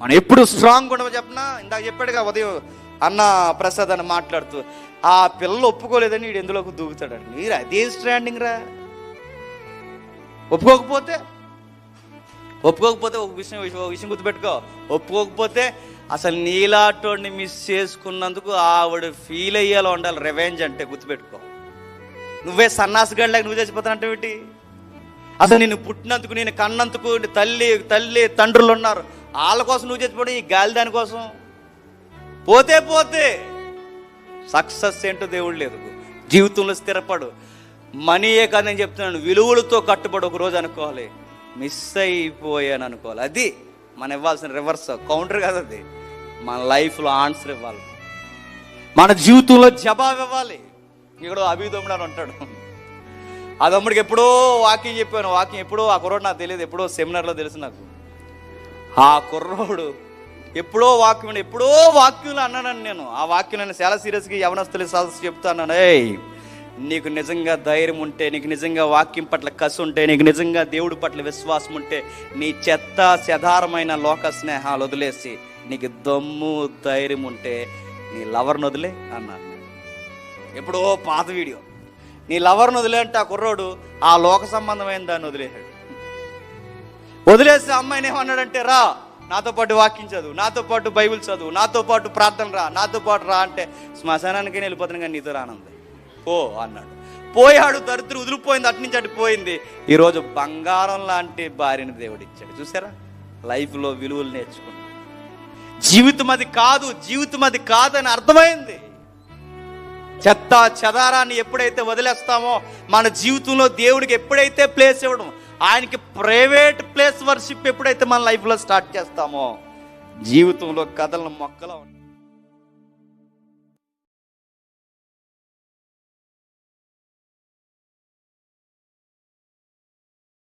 మనం ఎప్పుడు స్ట్రాంగ్ ఉండమని చెప్పనా? ఇందాక చెప్పాడుగా ఉదయం అన్న ప్రసాద్ అని మాట్లాడుతూ ఆ పిల్లలు ఒప్పుకోలేదని వీడు ఎందులోకి దూకుతాడు? మీరు అదే స్టాండింగ్ రా. ఒప్పుకోకపోతే ఒప్పుకోకపోతే ఒక విషయం ఒక విషయం గుర్తుపెట్టుకో ఒప్పుకోకపోతే అసలు నీలాటోడిని మిస్ చేసుకున్నందుకు ఆవిడ ఫీల్ అయ్యేలా ఉండాలి. రివెంజ్ అంటే గుర్తుపెట్టుకో నువ్వే సన్నాసిగాడిలాగా నువ్వు చచ్చిపోతానంటే ఏంటి? అసలు నేను పుట్టినందుకు నేను కన్నందుకు తల్లి తల్లి తండ్రులు ఉన్నారు. వాళ్ళ కోసం నువ్వు చచ్చిపోవడం ఈ గాలి దానికోసం పోతే పోతే సక్సెస్ ఏంటో దేవుడు లేదు. జీవితంలో స్థిరపడు. మనీయే కాదు నేను చెప్తున్నాను విలువలతో కట్టుబడి ఒక రోజు అనుకోవాలి. మిస్ అయిపోయాను అనుకోవాలి. అది మనం ఇవ్వాల్సిన రివర్స్ కౌంటర్ కాదు అది. మన లైఫ్లో ఆన్సర్ ఇవ్వాలి. మన జీవితంలో జవాబు ఇవ్వాలి. ఇక్కడ అభిదమ్ముడు అని ఉంటాడు. ఆ తమ్ముడికి ఎప్పుడో వాకింగ్ చెప్పాను. వాకింగ్ ఎప్పుడో ఆ కుర్రోడు నాకు తెలియదు. ఎప్పుడో సెమినార్లో తెలుసు నాకు. ఆ కుర్రోడు ఎప్పుడో వాక్యం ఎప్పుడో వాక్యంలో అన్నానని నేను. ఆ వాక్యం నేను చాలా సీరియస్గా యవనస్తులు సదస్సు చెప్తాను ఏయ్ నీకు నిజంగా ధైర్యం ఉంటే నీకు నిజంగా వాక్యం పట్ల కసి ఉంటే నీకు నిజంగా దేవుడి పట్ల విశ్వాసం ఉంటే నీ చెత్త చెదారమైన లోక స్నేహాలు వదిలేసి నీకు దమ్ము ధైర్యం ఉంటే నీ లవర్ని వదిలే అన్నాను ఎప్పుడో పాత వీడియో. నీ లవర్ని వదిలే అంటే ఆ కుర్రోడు ఆ లోక సంబంధమైన దాన్ని వదిలేశాడు. వదిలేసి అమ్మాయిని ఏమన్నాడంటే రా నాతో పాటు వాక్యం చదువు నాతో పాటు బైబిల్ చదువు నాతో పాటు ప్రార్థన రా నాతో పాటు రా అంటే శ్మశానానికి వెళ్ళిపోతాను కానీ నీతో రానుంది. ఓ అన్నాడు. పోయాడు దరిద్రం వదిలిపోయింది అటు నుంచి అటు పోయింది. ఈరోజు బంగారం లాంటి భార్యని దేవుడు ఇచ్చాడు చూసారా లైఫ్లో విలువలు నేర్చుకున్నాడు. జీవితం అది కాదు జీవితం అది కాదని అర్థమైంది. చెత్త చెదారాన్ని ఎప్పుడైతే వదిలేస్తామో మన జీవితంలో దేవుడికి ఎప్పుడైతే ప్లేస్ ఇవ్వడం ఆయనకి ప్రైవేట్ ప్లేస్ వర్షిప్ ఎప్పుడైతే మన లైఫ్లో స్టార్ట్ చేస్తామో జీవితంలో కథలను మొక్కలో ఉంటాయి